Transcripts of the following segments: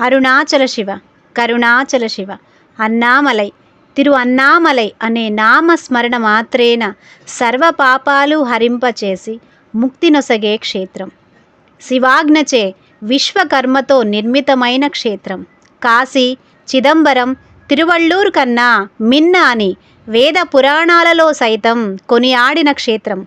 అరుణాచల శివ కరుణాచల శివ. అన్నామలై తిరు అన్నామలై అనే నామస్మరణ మాత్రేన సర్వ పాపాలు హరింపచేసి ముక్తి నొసగే క్షేత్రం. శివాగ్నచే విశ్వకర్మతో నిర్మితమైన క్షేత్రం. కాశీ చిదంబరం తిరువళ్ళూరు కన్నా మిన్న అని వేద పురాణాలలో సైతం కొనియాడిన క్షేత్రం.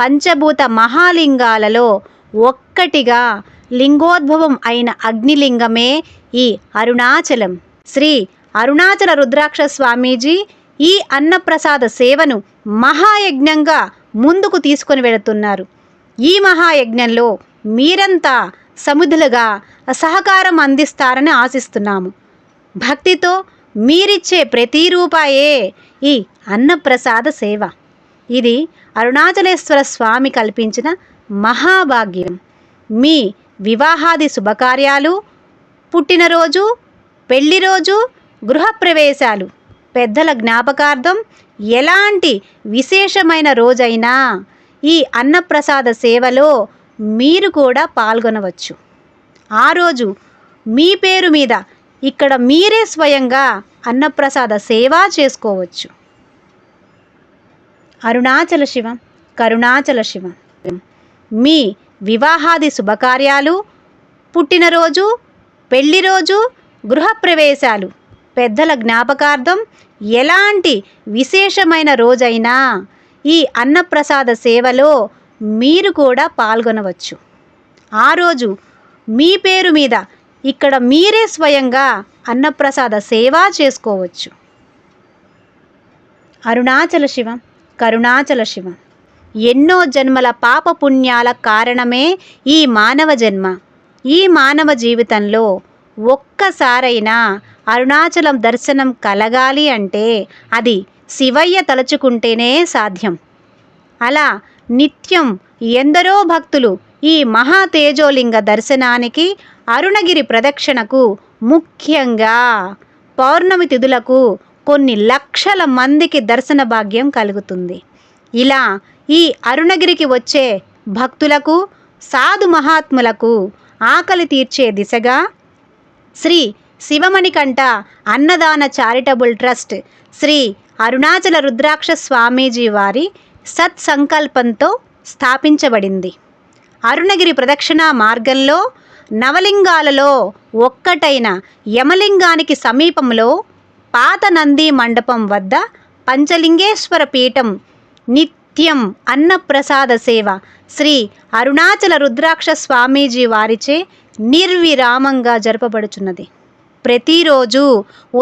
పంచభూత మహాలింగాలలో ఒక్కటిగా లింగోద్భవం అయిన అగ్నిలింగమే ఈ అరుణాచలం. శ్రీ అరుణాచల రుద్రాక్ష స్వామీజీ ఈ అన్నప్రసాద సేవను మహాయజ్ఞంగా ముందుకు తీసుకొని వెళుతున్నారు. ఈ మహాయజ్ఞంలో మీరంతా సముధులుగా సహకారం అందిస్తారని ఆశిస్తున్నాము. భక్తితో మీరిచ్చే ప్రతి రూపాయే ఈ అన్నప్రసాద సేవ. ఇది అరుణాచలేశ్వర స్వామి కల్పించిన మహాభాగ్యం. మీ వివాహాది శుభకార్యాలు పుట్టినరోజు పెళ్ళి రోజు గృహప్రవేశాలు. పెద్దల జ్ఞాపకార్థం ఎలాంటి విశేషమైన రోజైనా ఈ అన్నప్రసాద సేవలో మీరు కూడా పాల్గొనవచ్చు. ఆ రోజు మీ పేరు మీద ఇక్కడ మీరే స్వయంగా అన్నప్రసాద సేవ చేసుకోవచ్చు. అరుణాచల శివం కరుణాచల శివం. మీ వివాహాది శుభకార్యాలు పుట్టినరోజు పెళ్ళిరోజు గృహప్రవేశాలు. పెద్దల జ్ఞాపకార్థం ఎలాంటి విశేషమైన రోజైనా ఈ అన్నప్రసాద సేవలో మీరు కూడా పాల్గొనవచ్చు. ఆ రోజు మీ పేరు మీద ఇక్కడ మీరే స్వయంగా అన్నప్రసాద సేవ చేసుకోవచ్చు. అరుణాచల శివం కరుణాచల శివ. ఎన్నో జన్మల పాపపుణ్యాల కారణమే ఈ మానవ జన్మ. ఈ మానవ జీవితంలో ఒక్కసారైనా అరుణాచలం దర్శనం కలగాలి అంటే అది శివయ్య తలుచుకుంటేనే సాధ్యం. అలా నిత్యం ఎందరో భక్తులు ఈ మహా తేజోలింగ దర్శనానికి అరుణగిరి ప్రదక్షిణకు ముఖ్యంగా పౌర్ణమి తిథులకు కొన్ని లక్షల మందికి దర్శన భాగ్యం కలుగుతుంది. ఇలా ఈ అరుణగిరికి వచ్చే భక్తులకు సాధు మహాత్ములకు ఆకలి తీర్చే దిశగా శ్రీ శివమణికంఠ అన్నదాన చారిటబుల్ ట్రస్ట్ శ్రీ అరుణాచల రుద్రాక్ష స్వామీజీ వారి సత్సంకల్పంతో స్థాపించబడింది. అరుణగిరి ప్రదక్షిణ మార్గంలో నవలింగాలలో ఒక్కటైన యమలింగానికి సమీపంలో పాత నంది మండపం వద్ద పంచలింగేశ్వర పీఠం నిత్య నిత్యం అన్నప్రసాద సేవ. శ్రీ అరుణాచల రుద్రాక్ష స్వామీజీ వారిచే నిర్విరామంగా జరపబడుచున్నది. ప్రతిరోజు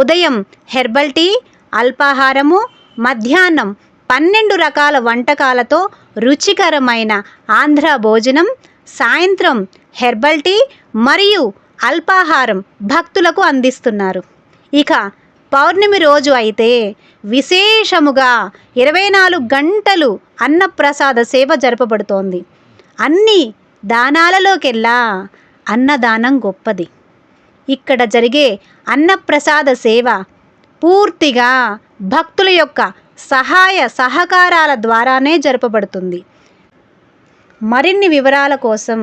ఉదయం హెర్బల్ టీ అల్పాహారము మధ్యాహ్నం పన్నెండు రకాల వంటకాలతో రుచికరమైన ఆంధ్ర భోజనం సాయంత్రం హెర్బల్ టీ మరియు అల్పాహారం భక్తులకు అందిస్తున్నారు. ఇక పౌర్ణమి రోజు అయితే విశేషముగా ఇరవై నాలుగు గంటలు అన్నప్రసాద సేవ జరపబడుతోంది. అన్ని దానాలలోకెల్లా అన్నదానం గొప్పది. ఇక్కడ జరిగే అన్నప్రసాద సేవ పూర్తిగా భక్తుల యొక్క సహాయ సహకారాల ద్వారానే జరపబడుతుంది. మరిన్ని వివరాల కోసం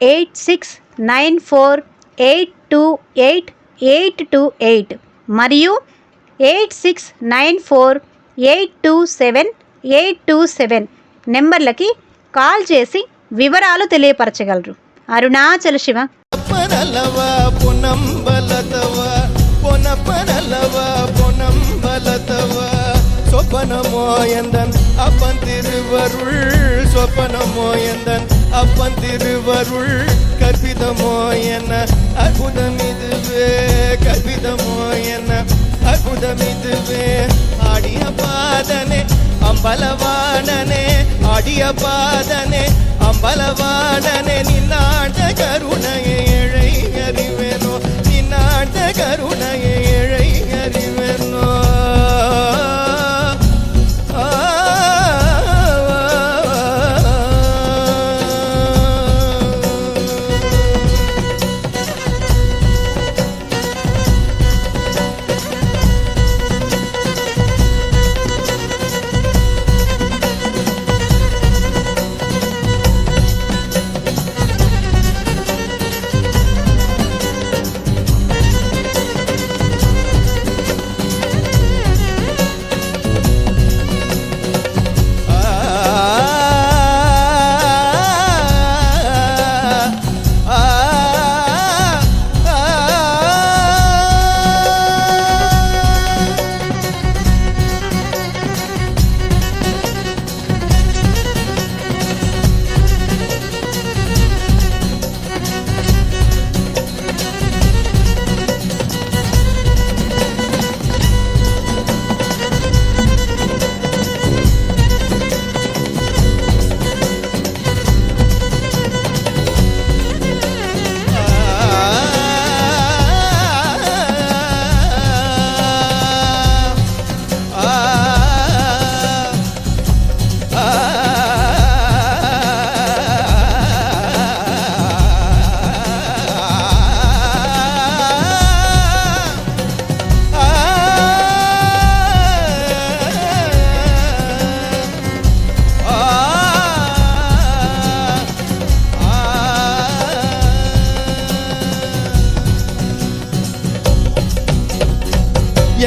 eight six nine four eight two eight eight two eight మరియు eight six nine four eight two seven eight two seven నెంబర్లకి call చేసి వివరాలు తెలియపరచగలరు. అరుణాచల శివ. சொப்பனமோ எந்தன் அப்பன் அப்பன் திருவருள் கற்பிதமோ என்ன அற்புதம் இது கற்பிதமோ என்ன அற்புதமிதுவே ஆடிய பாதனே அம்பலவாணனே ஆடிய பாதனே அம்பலவாணனே